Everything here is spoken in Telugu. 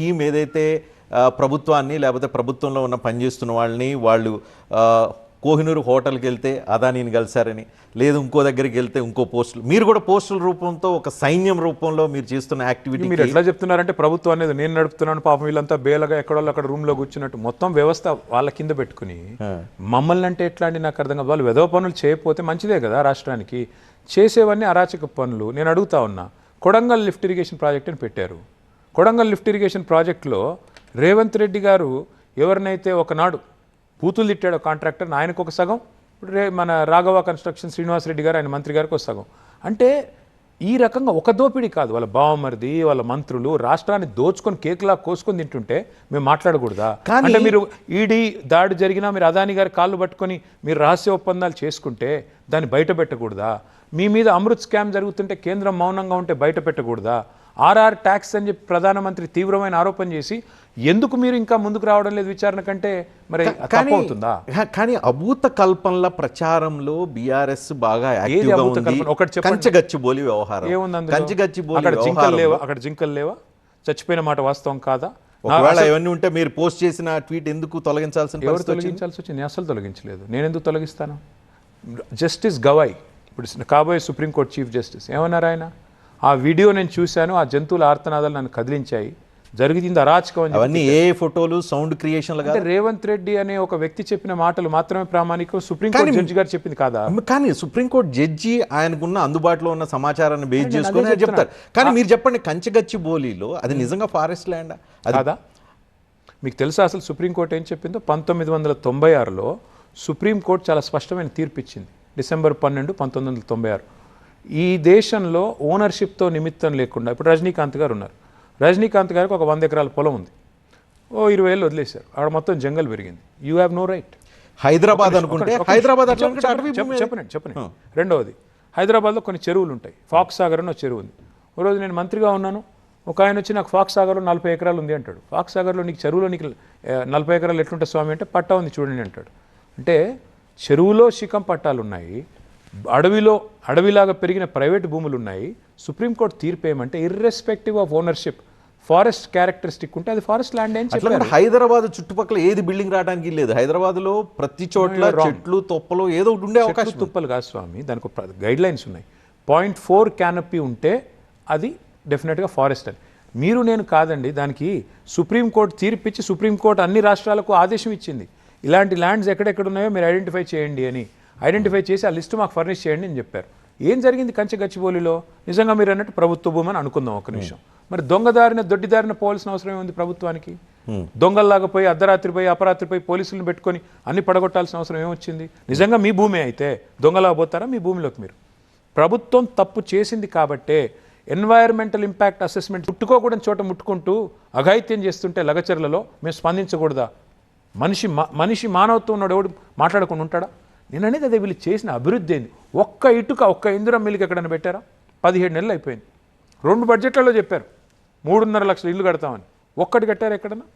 టీం ఏదైతే ప్రభుత్వాన్ని లేకపోతే ప్రభుత్వంలో ఉన్న పనిచేస్తున్న వాళ్ళని వాళ్ళు కోహినూరు హోటల్కి వెళ్తే అదానీని కలిశారని లేదు ఇంకో దగ్గరికి వెళ్తే ఇంకో పోస్టులు. మీరు కూడా పోస్టుల రూపంతో ఒక సైన్యం రూపంలో మీరు చేస్తున్న యాక్టివిటీ మీరు ఎట్లా చెప్తున్నారంటే ప్రభుత్వం అనేది నేను నడుపుతున్నాను పాపం వీళ్ళంతా బేలగా ఎక్కడో అక్కడ రూమ్లో కూర్చున్నట్టు మొత్తం వ్యవస్థ వాళ్ళ కింద పెట్టుకుని మమ్మల్ని అంటే ఎట్లా అండి నాకు అర్థం కాదు. వాళ్ళు వెధవ పనులు చేయకపోతే మంచిదే కదా రాష్ట్రానికి. చేసేవన్నీ అరాచక పనులు. నేను అడుగుతా ఉన్నా కొడంగల్ లిఫ్ట్ ఇరిగేషన్ ప్రాజెక్ట్ అని పెట్టారు. కొడంగల్ లిఫ్ట్ ఇరిగేషన్ ప్రాజెక్టులో రేవంత్ రెడ్డి గారు ఎవరినైతే ఒకనాడు బూతులు తిట్టాడో కాంట్రాక్టర్ ఆయనకు ఒక సగం. ఇప్పుడు రే మన రాఘవ కన్స్ట్రక్షన్ శ్రీనివాస్ రెడ్డి గారు ఆయన మంత్రి గారికి ఒక సగం. అంటే ఈ రకంగా ఒక దోపిడీ కాదు. వాళ్ళ బావమరిది వాళ్ళ మంత్రులు రాష్ట్రాన్ని దోచుకొని కేకులా కోసుకొని తింటుంటే మేము మాట్లాడకూడదా? కానీ- అంటే మీరు ఈడీ దాడి జరిగినా మీరు అదాని గారి కాళ్ళు పట్టుకొని మీరు రహస్య ఒప్పందాలు చేసుకుంటే దాన్ని బయట పెట్టకూడదా? మీ మీద అమృత్ స్కామ్ జరుగుతుంటే కేంద్రం మౌనంగా ఉంటే బయట పెట్టకూడదా? ఆర్ఆర్ ట్యాక్స్ అని చెప్పి ప్రధానమంత్రి తీవ్రమైన ఆరోపణ చేసి ఎందుకు మీరు ఇంకా ముందుకు రావడం లేదు విచారణ కంటే? మరి అవుతుందా? కానీ అభూత కల్పనల ప్రచారంలో బీఆర్ఎస్ బాగా. కంచగచ్చిబోలి వ్యవహారం. అక్కడ జింకలు లేవా? అక్కడ జింకలు లేవా? చచ్చిపోయిన మాట వాస్తవం కాదా? ఒకవేళ ఇవన్నీ ఉంటే మీరు పోస్ట్ చేసిన ట్వీట్ ఎందుకు తొలగించాల్సిన ఎవరు? తొలగించాల్సి వచ్చింది? అసలు తొలగించలేదు. నేను ఎందుకు తొలగిస్తాను? జస్టిస్ గవాయ్ ఇప్పుడు కాబోయే సుప్రీంకోర్టు చీఫ్ జస్టిస్ ఏమన్నారు ఆయన? ఆ వీడియో నేను చూశాను ఆ జంతువుల ఆర్తనాదాలు నన్ను కదిలించాయి. జరిగింది అరాచకం. అవన్నీ ఏ ఫోటోలు సౌండ్ క్రియేషన్లు అంటే రేవంత్ రెడ్డి అనే ఒక వ్యక్తి చెప్పిన మాటలు మాత్రమే ప్రామాణికం సుప్రీంకోర్టు జడ్జి గారు చెప్పింది కాదా? కానీ సుప్రీంకోర్టు జడ్జి ఆయనకున్న అందుబాటులో ఉన్న సమాచారాన్ని బేస్ చేసుకొని చెప్తారు. కానీ మీరు చెప్పండి కంచగచ్చి బోలీలో అది నిజంగా ఫారెస్ట్ ల్యాండ్? అది కాదా? మీకు తెలుసా అసలు సుప్రీంకోర్టు ఏం చెప్పిందో? పంతొమ్మిది వందల తొంభై ఆరులో సుప్రీంకోర్టు చాలా స్పష్టమైన తీర్పు ఇచ్చింది. డిసెంబర్ పన్నెండు పంతొమ్మిది వందల తొంభై ఆరు. ఈ దేశంలో ఓనర్షిప్తో నిమిత్తం లేకుండా ఇప్పుడు రజనీకాంత్ గారు ఉన్నారు. రజనీకాంత్ గారికి ఒక వంద ఎకరాల పొలం ఉంది. ఓ ఇరవై ఏళ్ళు వదిలేశారు. అక్కడ మొత్తం జంగల్ పెరిగింది. You have no right Hyderabad అనుకుంటే హైదరాబాద్. చెప్పనండి చెప్పనండి రెండవది హైదరాబాద్లో కొన్ని చెరువులు ఉంటాయి. ఫాక్స్ సాగర్ అని ఒక చెరువు ఉంది. ఓ రోజు నేను మంత్రిగా ఉన్నాను. ఒక ఆయన వచ్చి నాకు ఫాక్స్ సాగర్లో నలభై ఎకరాలు ఉంది అంటాడు. ఫాక్స్ సాగర్లో నీకు చెరువులో నీకు నలభై ఎకరాలు ఎట్లుంటే స్వామి అంటే పట్టా ఉంది చూడండి అంటాడు. అంటే చెరువులో శిఖం పట్టాలు ఉన్నాయి. అడవిలో అడవిలాగా పెరిగిన ప్రైవేట్ భూములు ఉన్నాయి సుప్రీంకోర్టు తీర్పు ఏమంటే irrespective of ownership forest characteristic ఉంటే అది ఫారెస్ట్ ల్యాండ్ అని కూడా హైదరాబాద్ చుట్టుపక్కల ఏది బిల్డింగ్ రావడానికి లేదు. హైదరాబాద్లో ప్రతి చోట్ల చెట్లు తొప్పలు ఏదో ఒకటి ఉండే అవకాశం తుప్పలు కాదు స్వామి దానికి గైడ్ లైన్స్ ఉన్నాయి. పాయింట్ ఫోర్ క్యానపీ ఉంటే అది డెఫినెట్గా ఫారెస్ట్ అని. మీరు నేను కాదండి దానికి సుప్రీంకోర్టు తీర్పిచ్చి సుప్రీంకోర్టు అన్ని రాష్ట్రాలకు ఆదేశం ఇచ్చింది. ఇలాంటి ల్యాండ్స్ ఎక్కడెక్కడ ఉన్నాయో మీరు ఐడెంటిఫై చేయండి అని. ఐడెంటిఫై చేసి ఆ లిస్ట్ మాకు ఫర్నిష్ చేయండి అని చెప్పారు. ఏం జరిగింది కంచె గచ్చిబౌలిలో? నిజంగా మీరు అన్నట్టు ప్రభుత్వ భూమి అని అనుకుందాం ఒక నిమిషం. మరి దొంగదారిన దొడ్డిదారిన పోవాల్సిన అవసరం ఏముంది ప్రభుత్వానికి? దొంగల్లాగా పోయి అర్ధరాత్రి పోయి అపరాత్రి పోయి పోలీసులను పెట్టుకొని అన్ని పడగొట్టాల్సిన అవసరం ఏమొచ్చింది? నిజంగా మీ భూమి అయితే దొంగలా పోతారా మీ భూమిలోకి మీరు? ప్రభుత్వం తప్పు చేసింది కాబట్టే ఎన్వైరన్మెంటల్ ఇంపాక్ట్ అసెస్మెంట్ ముట్టుకోకూడని చోట ముట్టుకుంటూ అఘాయిత్యం చేస్తుంటే లగచర్లలో మేము స్పందించకూడదా? మనిషి మా- మనిషి మానవత్వం ఉన్నాడు ఎవడు మాట్లాడకుండా ఉంటాడా? నేను అనేది అదే వీళ్ళు చేసిన అభివృద్ధి ఏంది? ఒక్క ఇటుక ఒక్క ఇందిరం మిల్లికి ఎక్కడైనా పెట్టారా? పదిహేడు నెలలు అయిపోయింది. రెండు బడ్జెట్లలో చెప్పారు. మూడున్నర లక్షల ఇల్లు కడతామని. ఒక్కటి కట్టారు ఎక్కడన్నా?